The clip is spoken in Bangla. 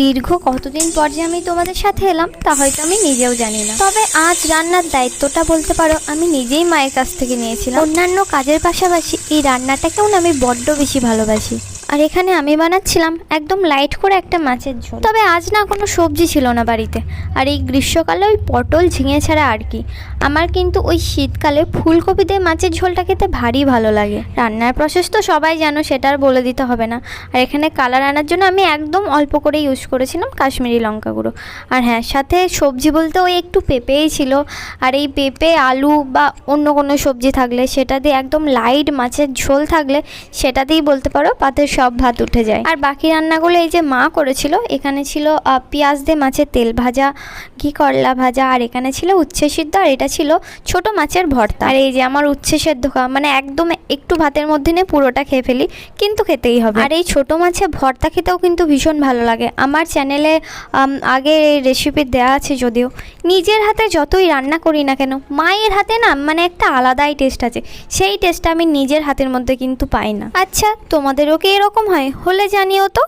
দীর্ঘ কতদিন পর যে আমি তোমাদের সাথে এলাম, তা হয়তো আমি নিজেও জানি না। তবে আজ রান্নার দায়িত্বটা বলতে পারো, আমি নিজেই মায়ের কাছ থেকে নিয়েছিলাম। অন্যান্য কাজের পাশাপাশি এই রান্নাটাকেও আমি বড্ড বেশি ভালোবাসি। আর এখানে আমি বানাচ্ছিলাম একদম লাইট করে একটা মাছের ঝোল। তবে আজ না কোনো সবজি ছিল না বাড়িতে। আর এই গ্রীষ্মকালে ওই পটল ঝিঙে ছাড়া আর কি। আমার কিন্তু ওই শীতকালে ফুলকপি দিয়ে মাছের ঝোলটা খেতে ভারী ভালো লাগে। রান্নার প্রসেস তো সবাই জানো, সেটা আর বলে দিতে হবে না। আর এখানে কালার আনার জন্য আমি একদম অল্প করে ইউজ করেছিলাম কাশ্মীরি লঙ্কা গুঁড়ো। আর হ্যাঁ সাথে সবজি বলতে ওই একটু পেঁপেই ছিল। আর এই পেঁপে, আলু বা অন্য কোনো সবজি থাকলে সেটা দিয়ে একদম লাইট মাছের ঝোল থাকলে সেটা দিয়েই বলতে পারো, পাতের সব ভাত উঠে যায়। আর বাকি রান্নাগুলো এই যে মা করেছিল, এখানে ছিল পেঁয়াজ দিয়ে মাছের তেল ভাজা, ঘি করলা ভাজা, আর এখানে ছিল উচ্ছে সিদ্ধ, আর এটা ছিল ছোট মাছের ভর্তা। আর এই যে আমার উচ্ছে সেদ্ধ খাওয়া মানে একদম একটু ভাতের মধ্যে নিয়ে পুরোটা খেয়ে ফেলি, কিন্তু খেতেই হবে। আর এই ছোট মাছের ভর্তা খেতেও কিন্তু ভীষণ ভালো লাগে। আমার চ্যানেলে আগে এই রেসিপি দেওয়া আছে যদিও। নিজের হাতে যতই রান্না করি না কেন, মায়ের হাতে না মানে একটা আলাদাই টেস্ট আছে। সেই টেস্টটা আমি নিজের হাতের মধ্যে কিন্তু পাই না। আচ্ছা তোমাদেরও কি এরকম হয় হলে জানিও তো।